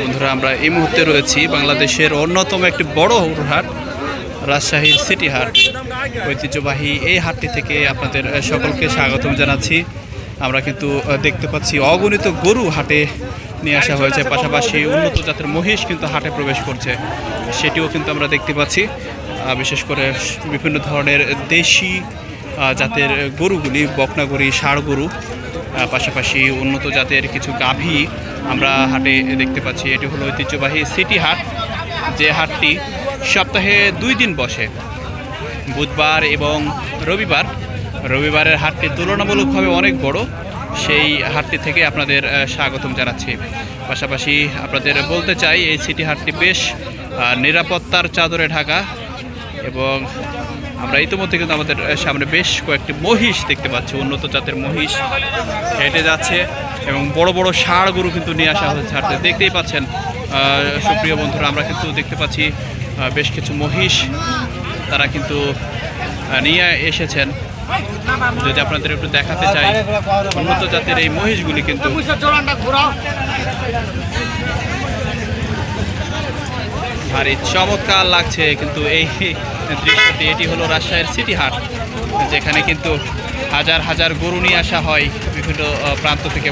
বন্ধুরা, আমরা এই মুহূর্তে রয়েছি বাংলাদেশের অন্যতম একটি বড় হাট রাজশাহীর সিটি হাট। ঐতিহ্যবাহী এই হাটটি থেকে আপনাদের সকলকে স্বাগতম জানাচ্ছি। আমরা কিন্তু দেখতে পাচ্ছি অগণিত গরু হাটে নিয়ে আসা হয়েছে। পাশাপাশি উন্নত জাতের মহিষ কিন্তু হাটে প্রবেশ করছে। সেটিও কিন্তু আমরা দেখতে পাচ্ছি। বিশেষ করে বিভিন্ন ধরনের দেশি জাতের গরুগুলি, বকনাগরি ষাড় গরু পাশাপাশি উন্নত জাতের কিছু গাভী আমরা হাটে দেখতে পাচ্ছি। এটি হলো ঐতিহ্যবাহী সিটি হাট। যে হাটটি সপ্তাহে দুই দিন বসে, বুধবার এবং রবিবার। রবিবারের হাটটি তুলনামূলকভাবে অনেক বড়। সেই হাটটি থেকে আপনাদের স্বাগতম জানাচ্ছি। পাশাপাশি আপনাদের বলতে চাই, এই সিটি হাটটি বেশ নিরাপত্তার চাদরে ঢাকা এবং আমরা ইতিমধ্যে কিন্তু আমাদের সামনে বেশ কয়েকটি মহিষ দেখতে পাচ্ছি, উন্নত জাতের মহিষ হেঁটে যাচ্ছে এবং বড় বড় ষাঁড় গরু কিন্তু নিয়ে আসা হচ্ছে। হাটে দেখতেই পাচ্ছেন সুপ্রিয় বন্ধুরা, আমরা কিন্তু দেখতে পাচ্ছি বেশ কিছু মহিষ তারা কিন্তু নিয়ে এসেছেন। যদি আপনাদের একটু দেখাতে চাই, উন্নত জাতের এই মহিষগুলি কিন্তু ভারী চমৎকার লাগছে কিন্তু এই দৃশ্যটি, এটি হলো রাজশাহীর সিটি হাট, যেখানে কিন্তু হাজার হাজার গরু নিয়ে আসা হয় বিভিন্ন প্রান্ত থেকে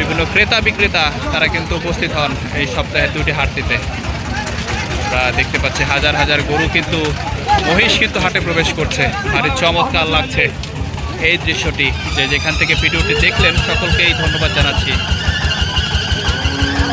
বিভিন্ন ক্রেতা বিক্রেতা তারা কিন্তু উপস্থিত হন এই সপ্তাহের দুটি হাটটিতে। আমরা দেখতে পাচ্ছি হাজার হাজার গরু কিন্তু মহিষ কিন্তু হাটে প্রবেশ করছে ভারী চমৎকার লাগছে এই দৃশ্যটি। যে যেখান থেকে ভিডিওটি দেখলেন, সকলকেই ধন্যবাদ জানাচ্ছি।